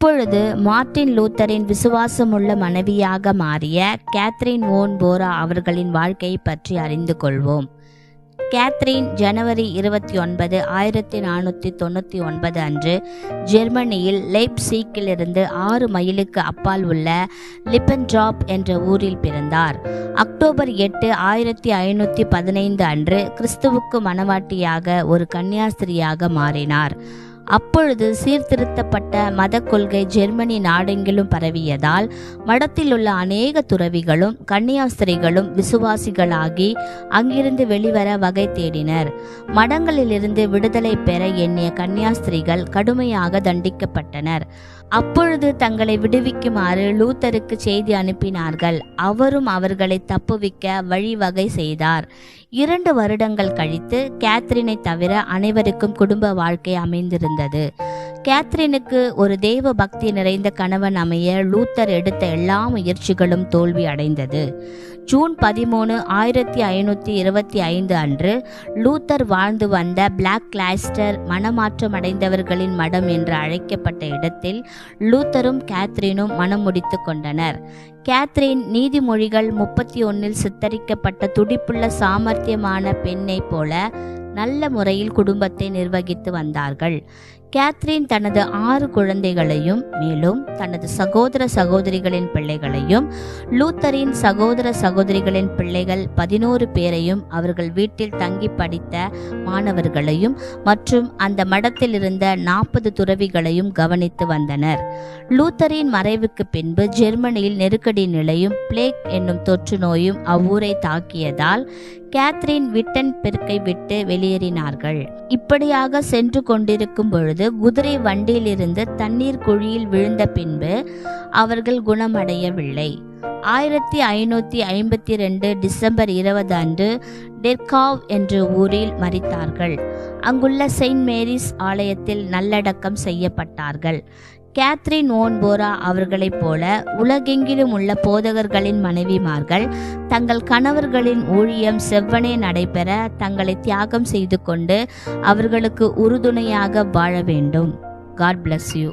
அப்பொழுது மார்ட்டின் லூத்தரின் விசுவாசமுள்ள மனைவியாக மாறிய கேத்ரின் ஓன் போரா அவர்களின் வாழ்க்கையை பற்றி அறிந்து கொள்வோம். கேத்ரின் ஜனவரி இருபத்தி ஒன்பது ஆயிரத்தி நானூற்றி தொண்ணூற்றி ஒன்பது அன்று ஜெர்மனியில் லைப்சீக்கிலிருந்து ஆறு மைலுக்கு அப்பால் உள்ள லிப்பன்ட்ராப் என்ற ஊரில் பிறந்தார். அக்டோபர் எட்டு ஆயிரத்தி ஐநூற்றி பதினைந்து அன்று கிறிஸ்துவுக்கு மணவாட்டியாக ஒரு கன்னியாஸ்திரியாக மாறினார். அப்பொழுது சீர்திருத்தப்பட்ட மத கொள்கை ஜெர்மனி நாடெங்கிலும் பரவியதால் மடத்தில் உள்ள அநேக துறவிகளும் கன்னியாஸ்திரிகளும் விசுவாசிகளாகி அங்கிருந்து வெளிவர வகை தேடினர். மடங்களிலிருந்து விடுதலை பெற எண்ணிய கன்னியாஸ்திரிகள் கடுமையாக தண்டிக்கப்பட்டனர். அப்பொழுது தங்களை விடுவிக்குமாறு லூத்தருக்கு செய்தி அனுப்பினார்கள். அவரும் அவர்களை தப்புவிக்க வழிவகை செய்தார். இரண்டு வருடங்கள் கழித்து கேத்ரினை தவிர அனைவருக்கும் குடும்ப வாழ்க்கை அமைந்திருந்தது. கேத்ரினுக்கு ஒரு தெய்வ பக்தி நிறைந்த கணவன் அமைய லூத்தர் எடுத்த எல்லா முயற்சிகளும் தோல்வி அடைந்தது. ஜூன் பதிமூணு ஆயிரத்தி ஐநூற்றி இருபத்தி ஐந்து அன்று லூத்தர் வாழ்ந்து வந்த பிளாக் கிளாஸ்டர் மனமாற்றம் அடைந்தவர்களின் மடம் என்று அழைக்கப்பட்ட இடத்தில் லூத்தரும் கேத்ரினும் மனம் முடித்து கொண்டனர். கேத்ரின் நீதிமொழிகள் முப்பத்தி ஒன்னில் சித்தரிக்கப்பட்ட துடிப்புள்ள சாமர்த்தியமான பெண்ணைப் போல நல்ல முறையில் குடும்பத்தை நிர்வகித்து வந்தார்கள். கேத்ரின் தனது ஆறு குழந்தைகளையும் மேலும் தனது சகோதர சகோதரிகளின் பிள்ளைகளையும் லூத்தரின் சகோதர சகோதரிகளின் பிள்ளைகள் பதினோரு பேரையும் அவர்கள் வீட்டில் தங்கி படித்த மாணவர்களையும் மற்றும் அந்த மடத்தில் இருந்த நாற்பது துறவிகளையும் கவனித்து வந்தனர். லூத்தரின் மறைவுக்கு பின்பு ஜெர்மனியில் நெருக்கடி நிலையும் பிளேக் என்னும் தொற்று நோயும் அவ்வூரை தாக்கியதால் கேத்ரின் விட்டன் பெருக்கை விட்டு வெளியேறினார்கள். இப்படியாக சென்று கொண்டிருக்கும் பொழுது குதிரை வண்டியிலிருந்து தண்ணீர் குழியில் விழுந்த பின்பு அவர்கள் குணமடையவில்லை. ஆயிரத்தி ஐநூற்றி ஐம்பத்தி ரெண்டு டிசம்பர் இருபது அன்று டெர்காவ் என்ற ஊரில் மறித்தார்கள் அங்குள்ள செயின்ட் மேரிஸ் ஆலயத்தில் நல்லடக்கம் செய்யப்பட்டார்கள். கேத்ரின் ஓன்போரா அவர்களைப் போல உலகெங்கிலும் உள்ள போதகர்களின் மனைவிமார்கள் தங்கள் கணவர்களின் ஊழியம் செவ்வனே நடைபெற தங்களை தியாகம் செய்து கொண்டு அவர்களுக்கு உறுதுணையாக வாழ வேண்டும். God bless you